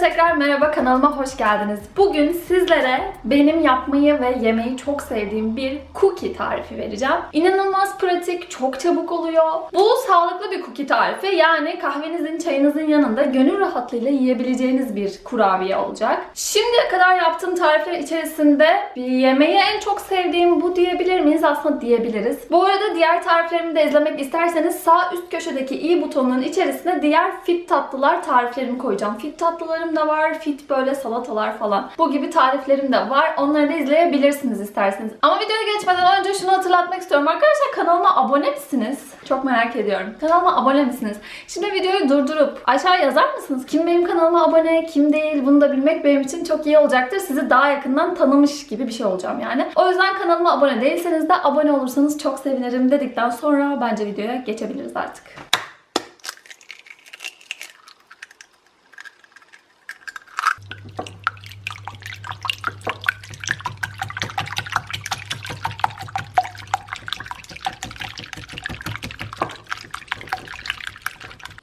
Tekrar merhaba kanalıma hoş geldiniz. Bugün sizlere benim yapmayı ve yemeyi çok sevdiğim bir cookie tarifi vereceğim. İnanılmaz pratik, çok çabuk oluyor. Bu sağlıklı bir cookie tarifi. Yani kahvenizin, çayınızın yanında gönül rahatlığıyla yiyebileceğiniz bir kurabiye olacak. Şimdiye kadar yaptığım tarifler içerisinde yemeği en çok sevdiğim bu diyebilir miyiz? Aslında diyebiliriz. Bu arada diğer tariflerimi de izlemek isterseniz sağ üst köşedeki i butonunun içerisine diğer fit tatlılar tariflerimi koyacağım. Fit tatlılarım da var, fit böyle salatalar falan. Bu gibi tariflerim de var. Onları da izleyebilirsiniz isterseniz. Ama videoya geçmeden önce şunu hatırlatmak istiyorum. Arkadaşlar kanalıma abone misiniz? Çok merak ediyorum. Kanalıma abone misiniz? Şimdi videoyu durdurup aşağı yazar mısınız? Kim benim kanalıma abone, kim değil? Bunu da bilmek benim için çok iyi olacaktır. Sizi daha yakından tanımış gibi bir şey olacağım yani. O yüzden kanalıma abone değilseniz de abone olursanız çok sevinirim dedikten sonra bence videoya geçebiliriz artık.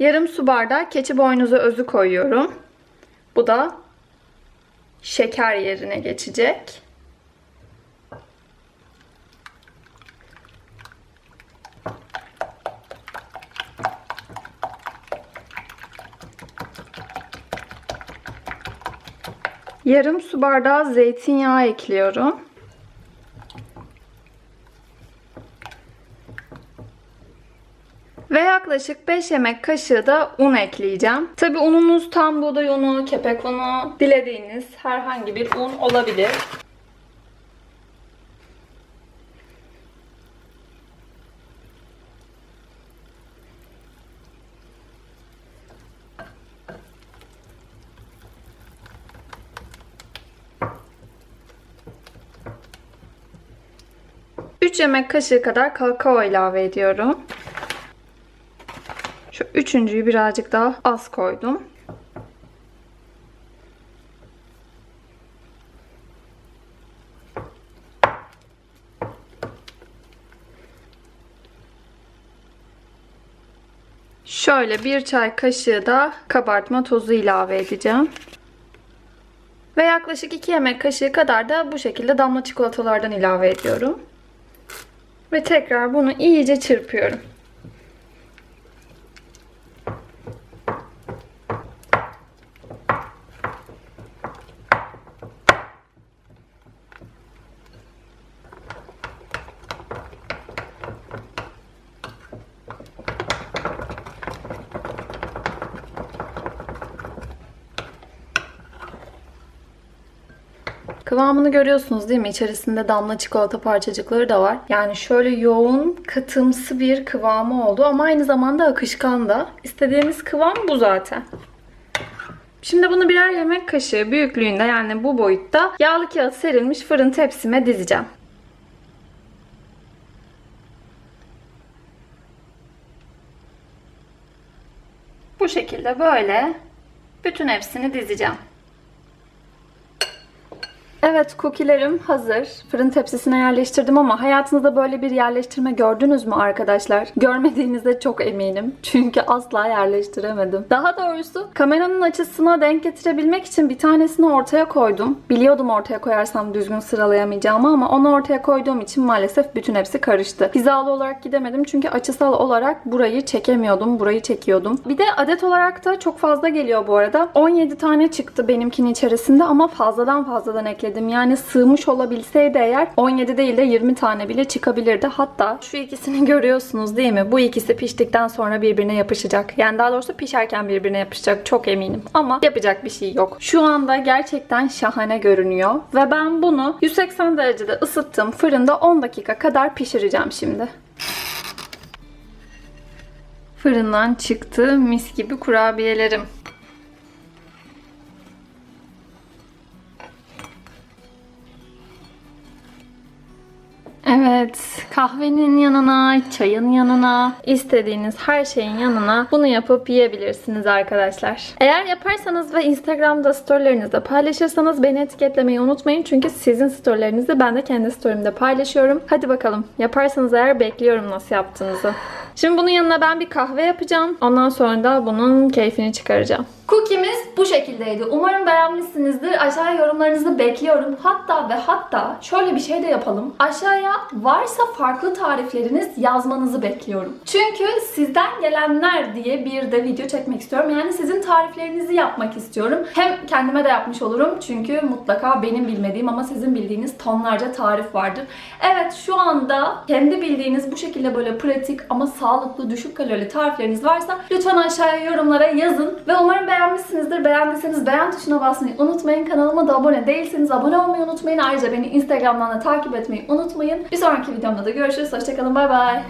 Yarım su bardağı keçi boynuzu özü koyuyorum. Bu da şeker yerine geçecek. Yarım su bardağı zeytinyağı ekliyorum. Ve yaklaşık 5 yemek kaşığı da un ekleyeceğim. Tabi ununuz tam buğday unu, kepek unu, dilediğiniz herhangi bir un olabilir. Yemek kaşığı kadar kakao ilave ediyorum. Üçüncüyü birazcık daha az koydum. Şöyle bir çay kaşığı da kabartma tozu ilave edeceğim. Ve yaklaşık 2 yemek kaşığı kadar da bu şekilde damla çikolatalardan ilave ediyorum. Ve tekrar bunu iyice çırpıyorum. Kıvamını görüyorsunuz değil mi? İçerisinde damla çikolata parçacıkları da var. Yani şöyle yoğun, katımsı bir kıvamı oldu ama aynı zamanda akışkan da. İstediğimiz kıvam bu zaten. Şimdi bunu birer yemek kaşığı büyüklüğünde yani bu boyutta yağlı kağıt serilmiş fırın tepsime dizeceğim. Bu şekilde böyle bütün hepsini dizeceğim. Evet, cookie'lerim hazır. Fırın tepsisine yerleştirdim ama hayatınızda böyle bir yerleştirme gördünüz mü arkadaşlar? Görmediğinizde çok eminim. Çünkü asla yerleştiremedim. Daha doğrusu kameranın açısına denk getirebilmek için bir tanesini ortaya koydum. Biliyordum ortaya koyarsam düzgün sıralayamayacağımı ama onu ortaya koyduğum için maalesef bütün hepsi karıştı. Hizalı olarak gidemedim çünkü açısal olarak burayı çekemiyordum. Burayı çekiyordum. Bir de adet olarak da çok fazla geliyor bu arada. 17 tane çıktı benimkinin içerisinde ama fazladan fazladan ekledim. Yani sığmış olabilseydi eğer 17 değil de 20 tane bile çıkabilirdi. Hatta şu ikisini görüyorsunuz değil mi? Bu ikisi piştikten sonra birbirine yapışacak. Yani daha doğrusu pişerken birbirine yapışacak çok eminim. Ama yapacak bir şey yok. Şu anda gerçekten şahane görünüyor. Ve ben bunu 180 derecede ısıttığım fırında 10 dakika kadar pişireceğim şimdi. Fırından çıktı mis gibi kurabiyelerim. Evet, kahvenin yanına, çayın yanına, istediğiniz her şeyin yanına bunu yapıp yiyebilirsiniz arkadaşlar. Eğer yaparsanız ve Instagram'da storylerinizde paylaşırsanız beni etiketlemeyi unutmayın. Çünkü sizin storylerinizi ben de kendi storyimde paylaşıyorum. Hadi bakalım. Yaparsanız eğer bekliyorum nasıl yaptığınızı. Şimdi bunun yanına ben bir kahve yapacağım. Ondan sonra da bunun keyfini çıkaracağım. Cookie'miz bu şekildeydi. Umarım beğenmişsinizdir. Aşağıya yorumlarınızı bekliyorum. Hatta ve hatta şöyle bir şey de yapalım. Aşağıya varsa farklı tarifleriniz yazmanızı bekliyorum. Çünkü sizden gelenler diye bir de video çekmek istiyorum. Yani sizin tariflerinizi yapmak istiyorum. Hem kendime de yapmış olurum. Çünkü mutlaka benim bilmediğim ama sizin bildiğiniz tonlarca tarif vardır. Evet şu anda kendi bildiğiniz bu şekilde böyle pratik ama sağlıklı düşük kalorili tarifleriniz varsa lütfen aşağıya yorumlara yazın. Ve umarım beğenmişsinizdir. Beğendiyseniz beğen tuşuna basmayı unutmayın. Kanalıma da abone değilseniz abone olmayı unutmayın. Ayrıca beni Instagram'dan da takip etmeyi unutmayın. Bir sonraki videomda da görüşürüz. Hoşçakalın. Bay bay.